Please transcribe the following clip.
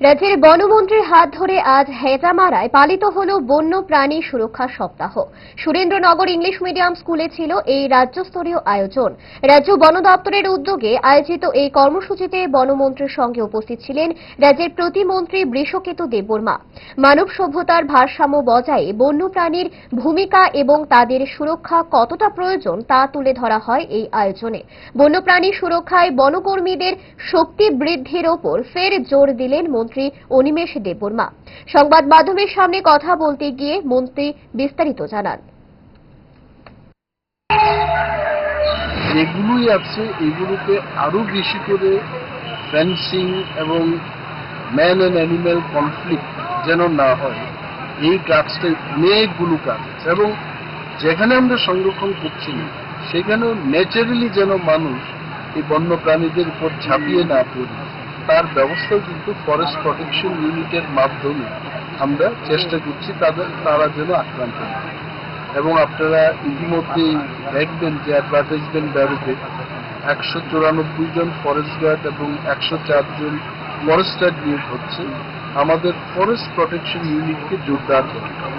রাজ্যের বনমন্ত্রীর হাত ধরে আজ হেজামারায় পালিত হল বন্য প্রাণী সুরক্ষা সপ্তাহ। সুরেন্দ্রনগর ইংলিশ মিডিয়াম স্কুলে ছিল এই রাজ্যস্তরীয় আয়োজন। রাজ্য বন দপ্তরের উদ্যোগে আয়োজিত এই কর্মসূচিতে বনমন্ত্রীর সঙ্গে উপস্থিত ছিলেন রাজ্যের প্রতিমন্ত্রী বৃষকেতু দেববর্মা। মানব সভ্যতার ভারসাম্য বজায়ে বন্যপ্রাণীর ভূমিকা এবং তাদের সুরক্ষা কতটা প্রয়োজন তা তুলে ধরা হয় এই আয়োজনে। বন্যপ্রাণী সুরক্ষায় বনকর্মীদের শক্তি বৃদ্ধির ওপর ফের জোর দিলেন মন্ত্রী অনিমেষ দেববর্মা। সংবাদ মাধ্যমের সামনে কথা বলতে গিয়ে মন্ত্রী বিস্তারিত জানান। যেগুলোই আছে, এগুলোকে আরও বেশি করে ফেন্সিং এবং ম্যান অ্যান্ড অ্যানিম্যাল কনফ্লিক্ট যেন না হয়, এই কাজটা অনেকগুলো কাজ আছে এবং যেখানে আমরা সংরক্ষণ করছি না, সেখানেও ন্যাচারালি যেন মানুষ এই বন্য প্রাণীদের উপর ঝাঁপিয়ে না পড়ি। তার ব্যবস্থা কিন্তু ফরেস্ট প্রোটেকশন ইউনিটের মাধ্যমে আমরা চেষ্টা করছি তাদের, তারা যেন আক্রান্ত। এবং আপনারা ইতিমধ্যে দেখবেন যে অ্যাডভার্টাইজমেন্ট বেরোবে একশো চুরানব্বই জন ফরেস্ট গার্ড এবং একশো জন ফরেস্টার নিয়োগ হচ্ছে আমাদের ফরেস্ট প্রোটেকশন ইউনিটকে জোরদার করতে হবে